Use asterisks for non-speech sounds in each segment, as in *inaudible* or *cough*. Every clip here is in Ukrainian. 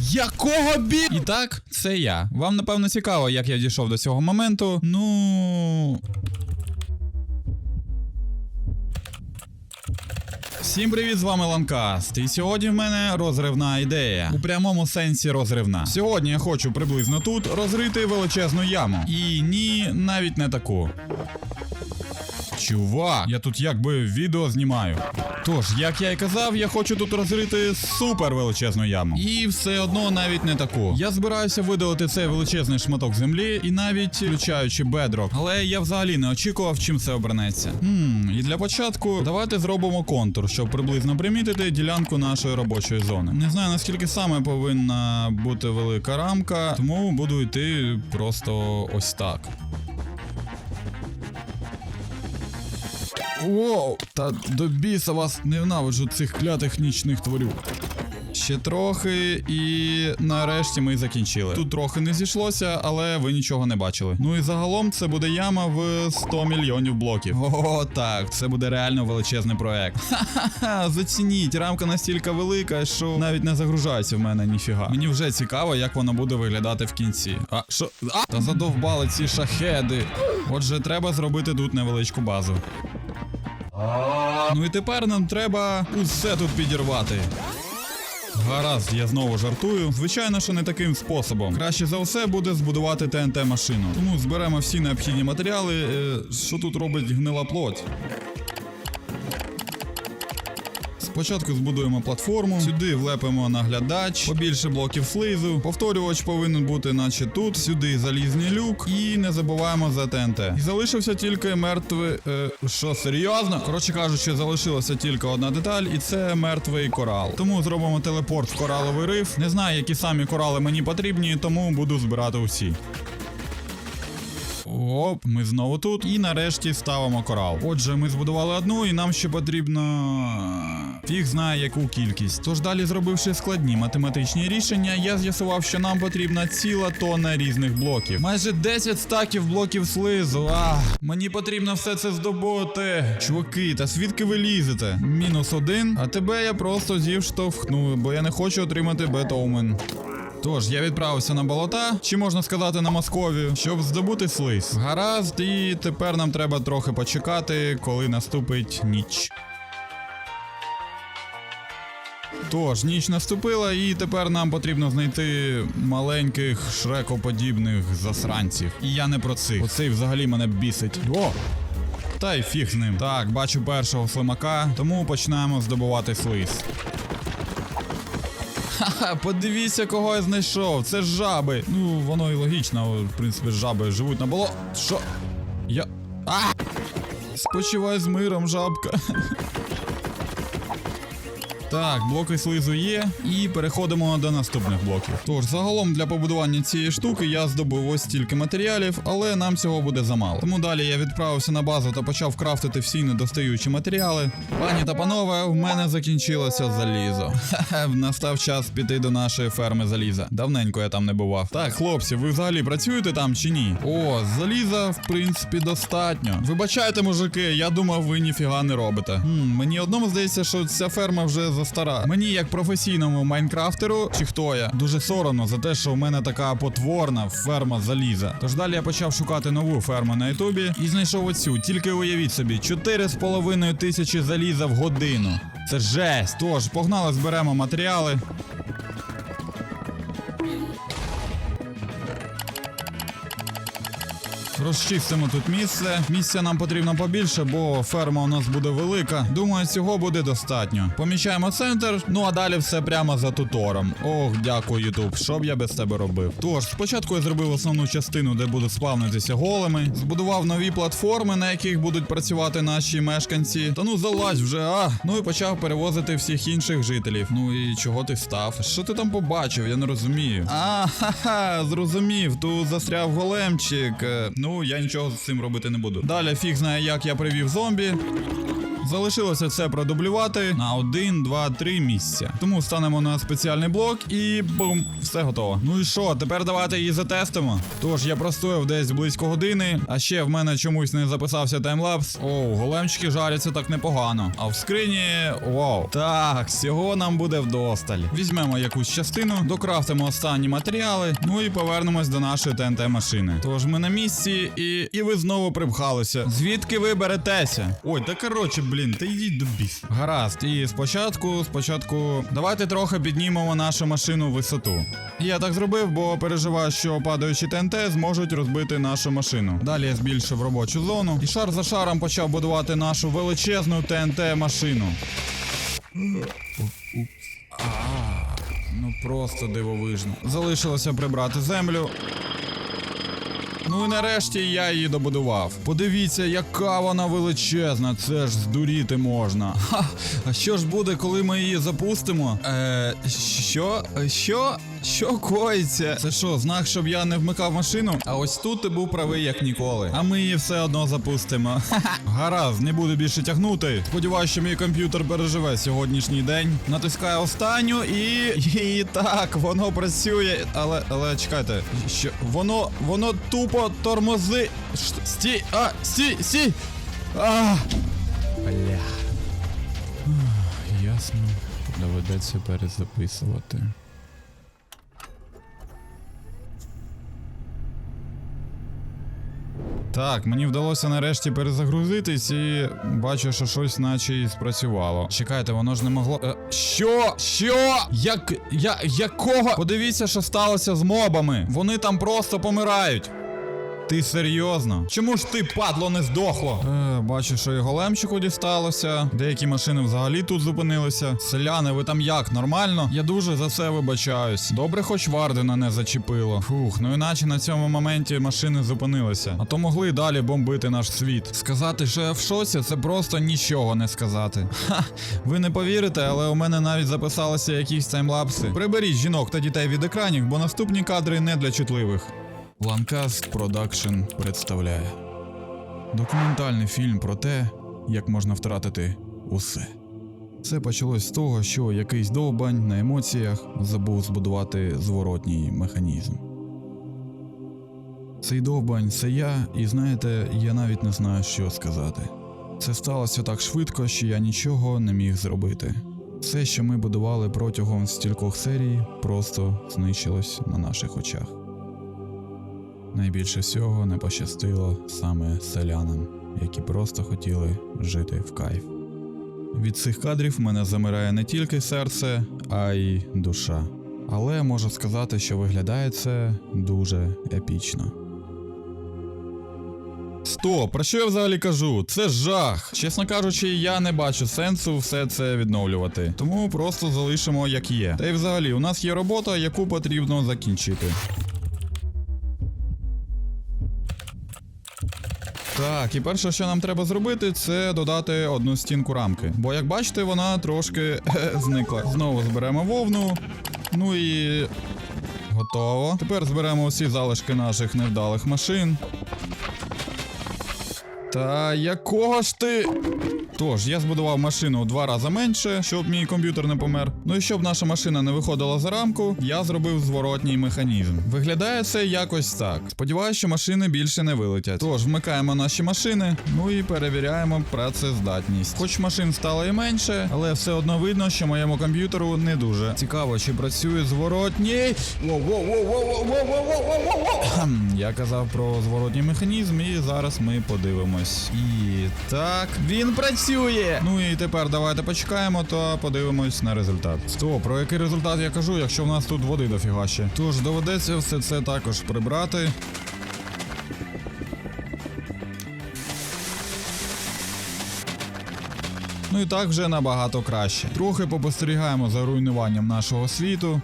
Якого бі... І так, це я. Вам напевно цікаво, як я дійшов до цього моменту. Ну. Всім привіт, з вами Ланкаст. І сьогодні в мене розривна ідея. У прямому сенсі розривна. Сьогодні я хочу приблизно тут розрити величезну яму. І ні, навіть не таку. Чувак, я тут якби відео знімаю. Тож, як я і казав, я хочу тут розрити супер величезну яму. І все одно навіть не таку. Я збираюся видалити цей величезний шматок землі і навіть включаючи бедрок. Але я взагалі не очікував, чим це обернеться. Хм, і для початку давайте зробимо контур, щоб приблизно примітити ділянку нашої робочої зони. Не знаю наскільки саме повинна бути велика рамка, тому буду йти просто ось так. Воу, та до біса вас ненавиджу цих клятих нічних творів. Ще трохи, і нарешті ми закінчили. Тут трохи не зійшлося, але ви нічого не бачили. Ну і загалом це буде яма в 100 мільйонів блоків. О, так, це буде реально величезний проект. Ха-ха-ха, зацініть, рамка настільки велика, що навіть не загружається в мене ніфіга. Мені вже цікаво, як воно буде виглядати в кінці. А що? А! Та задовбали ці шахеди. Отже, треба зробити тут невеличку базу. Ну і тепер нам треба усе тут підірвати. Гаразд, я знову жартую. Звичайно, що не таким способом. Краще за все буде збудувати ТНТ машину. Тому зберемо всі необхідні матеріали. Е, що тут робить гнила плоть? Спочатку збудуємо платформу, сюди влепимо наглядач, побільше блоків слизу. Повторювач повинен бути, наче тут, сюди залізний люк, і не забуваємо за ТНТ. І залишився тільки мертвий. Е, що серйозно? Коротше кажучи, залишилася тільки одна деталь, і це мертвий корал. Тому зробимо телепорт в кораловий риф. Не знаю, які самі корали мені потрібні, тому буду збирати усі. Оп, ми знову тут. І нарешті ставимо корал. Отже, ми збудували одну, і нам ще потрібно. Фіг знає яку кількість. Тож далі, зробивши складні математичні рішення, я з'ясував, що нам потрібна ціла тонна різних блоків. Майже 10 стаків блоків слизу. Ах, мені потрібно все це здобути. Чуваки, та звідки ви лізете? Мінус один, а тебе я просто зівштовхну, бо я не хочу отримати бетоумен. Тож, я відправився на болота, чи можна сказати на Московію, щоб здобути слиз. Гаразд, і тепер нам треба трохи почекати, коли наступить ніч. Тож, ніч наступила, і тепер нам потрібно знайти маленьких шрекоподібних засранців. І я не про цих. Оцей взагалі мене бісить. О! Та й фіг з ним. Так, бачу першого слимака, тому починаємо здобувати слиз. Ха-ха, *laughs* подивіться, кого я знайшов. Це жаби. Ну, воно і логічно, в принципі, жаби живуть на боло. Що? Я. А! Спочивай з миром, жабка. *laughs* Так, блоки слизу є, і переходимо до наступних блоків. Тож, загалом для побудування цієї штуки я здобув ось стільки матеріалів, але нам цього буде замало. Тому далі я відправився на базу та почав крафтити всі недостаючі матеріали. Пані та панове, в мене закінчилося залізо. Хе-хе, настав час піти до нашої ферми заліза. Давненько я там не бував. Так, хлопці, ви взагалі працюєте там чи ні? О, заліза, в принципі, достатньо. Вибачайте, мужики, я думав, ви ніфіга не робите. Хм, мені одному здається, що ця ферма вже застара. Мені, як професійному майнкрафтеру, чи хто я, дуже соромно за те, що в мене така потворна ферма заліза. Тож далі я почав шукати нову ферму на Ютубі і знайшов оцю. Тільки уявіть собі, 4,5 тисячі заліза в годину. Це жесть. Тож, погнали, зберемо матеріали. Розчистимо тут місце. Місця нам потрібно побільше, бо ферма у нас буде велика. Думаю, цього буде достатньо. Помічаємо центр, ну а далі все прямо за тутором. Ох, дякую, Ютуб. Що б я без тебе робив? Тож, спочатку я зробив основну частину, де будуть спавнитися големи. Збудував нові платформи, на яких будуть працювати наші мешканці. Та ну залазь вже, а. Ну і почав перевозити всіх інших жителів. Ну і чого ти став? Що ти там побачив? Я не розумію. А, ха-ха, зрозумів. Тут застряв големчик. Е, Ну, я нічого з цим робити не буду. Далі фіг знає, як я привів зомбі. Залишилося це продублювати на 1, 2, 3 місця. Тому станемо на спеціальний блок і бум, все готово. Ну і що, тепер давайте її затестимо. Тож я простояв десь близько години, а ще в мене чомусь не записався таймлапс. Оу, големчики жаряться так непогано. А в скрині. Вау. Так, всього нам буде вдосталь. Візьмемо якусь частину, докрафтимо останні матеріали, ну і повернемось до нашої ТНТ машини. Тож ми на місці, і, і ви знову припхалися. Звідки ви беретеся? Ой, та коротше, блін, та йдіть до біс. Гаразд, і спочатку, спочатку, давайте трохи піднімемо нашу машину в висоту. Я так зробив, бо переживаю, що падаючі ТНТ зможуть розбити нашу машину. Далі я збільшив робочу зону і шар за шаром почав будувати нашу величезну ТНТ машину. Ну просто дивовижно. Залишилося прибрати землю. Ну і нарешті я її добудував. Подивіться, яка вона величезна, це ж здуріти можна. Ха, а що ж буде, коли ми її запустимо? Е, що? Що? Що коїться? Це що, знак, щоб я не вмикав машину? А ось тут ти був правий як ніколи. А ми її все одно запустимо. *laughs* Гаразд, не буду більше тягнути. Сподіваюсь, що мій комп'ютер переживе сьогоднішній день. Натискаю останню і. І так, воно працює. Але, але чекайте, що воно, воно тупо тормози. Ш- Стій, а, стій, стій! А! Бля. Ясно. Доведеться перезаписувати. Так, мені вдалося нарешті перезагрузитись і бачу, що щось наче і спрацювало. Чекайте, воно ж не могло. Е, що? Що? Як. Я. Якого? Подивіться, що сталося з мобами. Вони там просто помирають. Ти серйозно? Чому ж ти, падло, не здохло? Е, бачу, що і големчику дісталося. Деякі машини взагалі тут зупинилися. Селяни, ви там як? Нормально? Я дуже за це вибачаюсь. Добре, хоч Вардена не зачепило. Фух, ну іначе на цьому моменті машини зупинилися. А то могли далі бомбити наш світ. Сказати, що я в шоці, це просто нічого не сказати. Ха, ви не повірите, але у мене навіть записалися якісь таймлапси. Приберіть жінок та дітей від екранів, бо наступні кадри не для чутливих. Ланкаст Продакшн представляє документальний фільм про те, як можна втратити усе. Це почалось з того, що якийсь довбань на емоціях забув збудувати зворотній механізм. Цей довбань це я, і знаєте, я навіть не знаю, що сказати. Це сталося так швидко, що я нічого не міг зробити. Все, що ми будували протягом стількох серій, просто знищилось на наших очах. Найбільше всього не пощастило саме селянам, які просто хотіли жити в кайф. Від цих кадрів в мене замирає не тільки серце, а й душа. Але можу сказати, що виглядає це дуже епічно. Стоп, про що я взагалі кажу? Це жах. Чесно кажучи, я не бачу сенсу все це відновлювати. Тому просто залишимо як є. Та й взагалі, у нас є робота, яку потрібно закінчити. Так, і перше, що нам треба зробити, це додати одну стінку рамки. Бо, як бачите, вона трошки е, зникла. Знову зберемо вовну. Ну і. Готово. Тепер зберемо всі залишки наших невдалих машин. Та якого ж ти. Тож, я збудував машину два рази менше, щоб мій комп'ютер не помер. Ну і щоб наша машина не виходила за рамку, я зробив зворотній механізм. Виглядає це якось так. Сподіваюсь, що машини більше не вилетять. Тож вмикаємо наші машини, ну і перевіряємо працездатність. Хоч машин стало і менше, але все одно видно, що моєму комп'ютеру не дуже. Цікаво, чи працює зворотній. Я казав про зворотній механізм, і зараз ми подивимось. І так, він працює. Ну і тепер давайте почекаємо та подивимось на результат. Стоп, про який результат я кажу, якщо в нас тут води дофіга ще. Тож доведеться все це також прибрати. Ну і так вже набагато краще. Трохи попостерігаємо за руйнуванням нашого світу.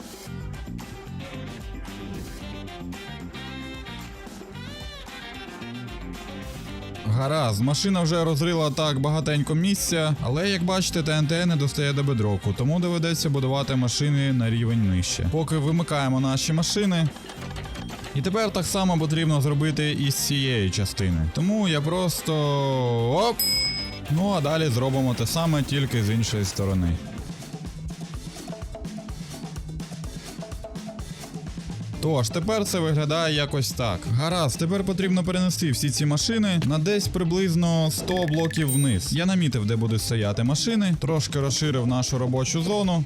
Гаразд, машина вже розрила так багатенько місця, але як бачите, ТНТ не достає до бедроку, тому доведеться будувати машини на рівень нижче. Поки вимикаємо наші машини. І тепер так само потрібно зробити і з цієї частини. Тому я просто. Оп! Ну а далі зробимо те саме тільки з іншої сторони. Тож, тепер це виглядає якось так. Гаразд, тепер потрібно перенести всі ці машини на десь приблизно 100 блоків вниз. Я намітив, де будуть стояти машини, трошки розширив нашу робочу зону.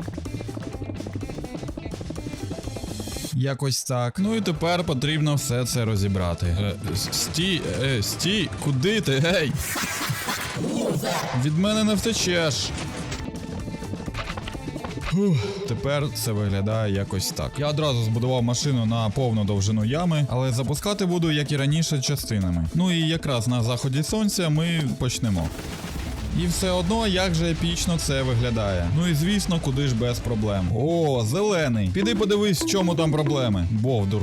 Якось так. Ну і тепер потрібно все це розібрати. Е, стій, е, стій, куди ти? Гей! Від мене не втечеш. Тепер це виглядає якось так. Я одразу збудував машину на повну довжину ями, але запускати буду, як і раніше, частинами. Ну і якраз на заході сонця ми почнемо. І все одно, як же епічно це виглядає. Ну і звісно, куди ж без проблем. О, зелений. Піди подивись, в чому там проблеми. Бовдур.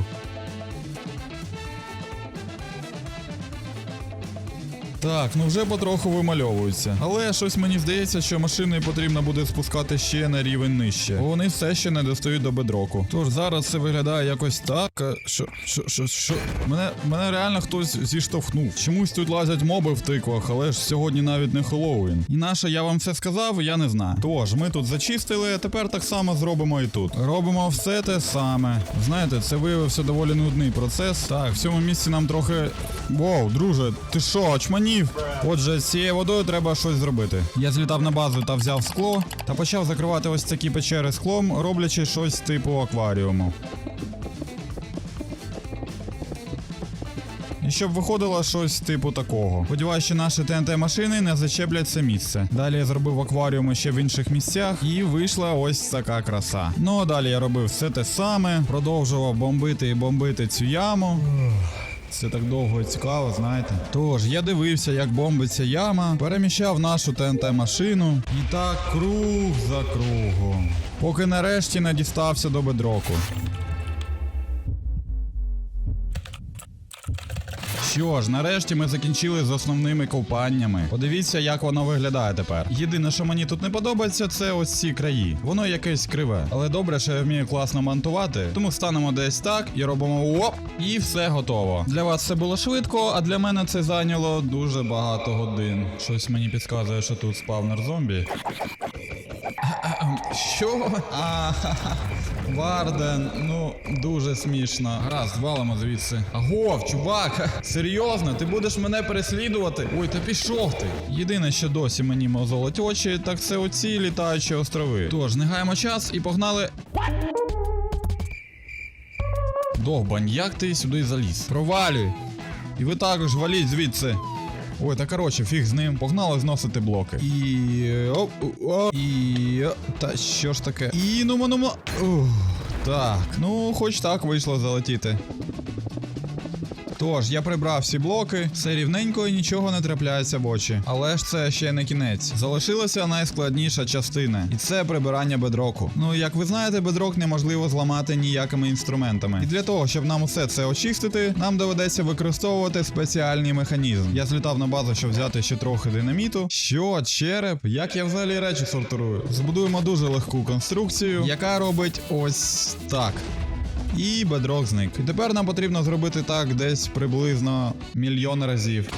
Так, ну вже потроху вимальовуються. Але щось мені здається, що машини потрібно буде спускати ще на рівень нижче. Бо вони все ще не достають до бедроку. Тож зараз це виглядає якось так. Що, що, що, що? Мене, мене реально хтось зіштовхнув. Чомусь тут лазять моби в тиквах, але ж сьогодні навіть не Хеллоуін. І наше я вам все сказав, я не знаю. Тож, ми тут зачистили, а тепер так само зробимо і тут. Робимо все те саме. Знаєте, це виявився доволі нудний процес. Так, в цьому місці нам трохи. Воу, друже, ти що, очманів? Отже, з цією водою треба щось зробити. Я злітав на базу та взяв скло та почав закривати ось такі печери склом, роблячи щось типу акваріуму. І щоб виходило щось типу такого. Сподіваюся, що наші ТНТ-машини не зачеплять це місце. Далі я зробив акваріуми ще в інших місцях, і вийшла ось така краса. Ну а далі я робив все те саме, продовжував бомбити і бомбити цю яму. Це так довго і цікаво, знаєте. Тож, я дивився, як бомбиться яма, переміщав нашу ТНТ-машину. І так круг за кругом. Поки нарешті не дістався до бедроку. Що ж, нарешті ми закінчили з основними ковпаннями. Подивіться, як воно виглядає тепер. Єдине, що мені тут не подобається, це ось ці краї. Воно якесь криве. Але добре, що я вмію класно монтувати. Тому станемо десь так і робимо оп, і все готово. Для вас це було швидко, а для мене це зайняло дуже багато годин. Щось мені підказує, що тут спавнер зомбі. Що? А, Варден, ну дуже смішно. Гаразд, валимо звідси. Агов, чувак, *laughs* серйозно, ти будеш мене переслідувати? Ой, та пішов ти. Єдине, що досі мені мозолить очі, так це оці літаючі острови. Тож, не гаємо час і погнали. Довбань, як ти сюди заліз? Провалюй. І ви також валіть звідси. Ой, та коротше, фіг з ним. Погнали зносити блоки. І. Оп, оп, і. Та що ж таке? І ну ну Ух, Так, ну хоч так вийшло залетіти. Тож, я прибрав всі блоки, все рівненько і нічого не трапляється в очі. Але ж це ще не кінець. Залишилася найскладніша частина, і це прибирання бедроку. Ну, як ви знаєте, бедрок неможливо зламати ніякими інструментами. І для того, щоб нам усе це очистити, нам доведеться використовувати спеціальний механізм. Я злітав на базу, щоб взяти ще трохи динаміту. Що, череп? Як я взагалі речі сортирую? Збудуємо дуже легку конструкцію, яка робить ось так. І бедрок зник. І тепер нам потрібно зробити так десь приблизно мільйон разів.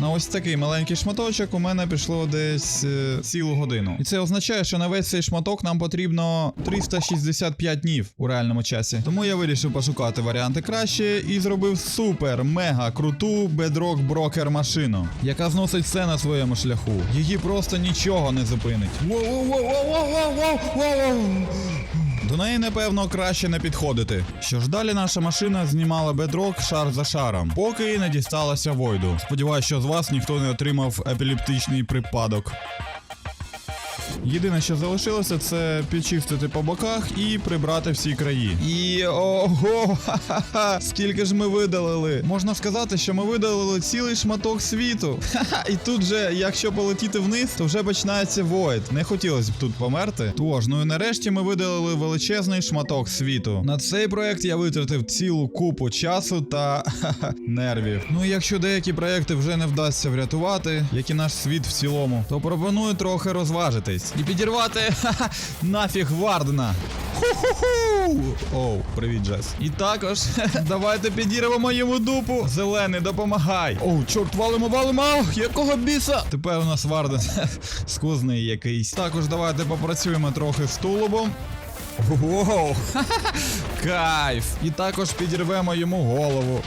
На ось такий маленький шматочок у мене пішло десь е, цілу годину. І це означає, що на весь цей шматок нам потрібно 365 днів у реальному часі. Тому я вирішив пошукати варіанти краще і зробив супер мега круту бедрок брокер машину, яка зносить все на своєму шляху. Її просто нічого не зупинить. Воу-воу-воу-воу-воу-воу-воу! Неї, напевно, краще не підходити. Що ж далі наша машина знімала бедрок шар за шаром, поки не дісталася Войду. Сподіваюсь, що з вас ніхто не отримав епілептичний припадок. Єдине, що залишилося, це підчистити по боках і прибрати всі краї. І ого, ха-ха-ха, скільки ж ми видалили. Можна сказати, що ми видалили цілий шматок світу. Ха-ха, і тут же, якщо полетіти вниз, то вже починається Void. Не хотілося б тут померти. Тож, ну і нарешті ми видалили величезний шматок світу. На цей проект я витратив цілу купу часу та ха-ха, нервів. Ну і якщо деякі проекти вже не вдасться врятувати, як і наш світ в цілому, то пропоную трохи розважитись. І підірвати ха-ха, нафіг Вардена. Оу, привіт, Джес. І також давайте підірвемо йому дупу. Зелений, допомагай. Оу, чорт, валимо, валимо. Ах, Якого біса? Тепер у нас Варден скузний якийсь. Також давайте попрацюємо трохи з тулубом. Воу! Кайф! І також підірвемо йому голову.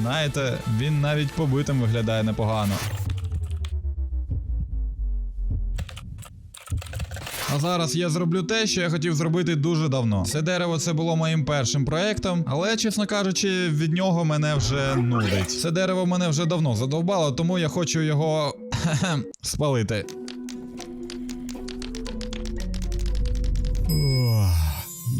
Знаєте, він навіть побитим виглядає непогано. А зараз я зроблю те, що я хотів зробити дуже давно. Це дерево це було моїм першим проектом, але, чесно кажучи, від нього мене вже нудить. Це дерево мене вже давно задовбало, тому я хочу його *laughs* спалити.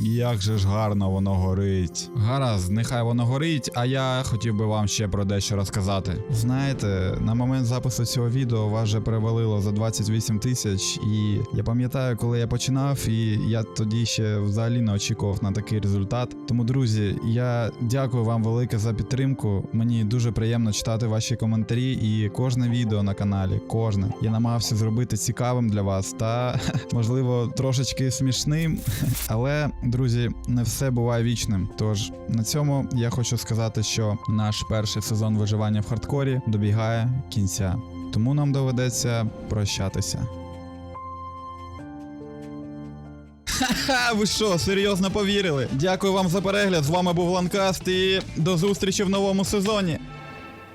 Як же ж гарно воно горить. Гаразд, нехай воно горить, а я хотів би вам ще про дещо розказати. Знаєте, на момент запису цього відео вас вже перевалило за 28 тисяч, і я пам'ятаю, коли я починав, і я тоді ще взагалі не очікував на такий результат. Тому, друзі, я дякую вам велике за підтримку. Мені дуже приємно читати ваші коментарі і кожне відео на каналі. Кожне. Я намагався зробити цікавим для вас та, *laughs* можливо, трошечки смішним. *laughs* Але, друзі, не все буває вічним. Тож на цьому я хочу сказати, що наш перший сезон виживання в хардкорі добігає кінця. Тому нам доведеться прощатися. Ха, ви що, серйозно повірили? Дякую вам за перегляд. З вами був Ланкаст і до зустрічі в новому сезоні.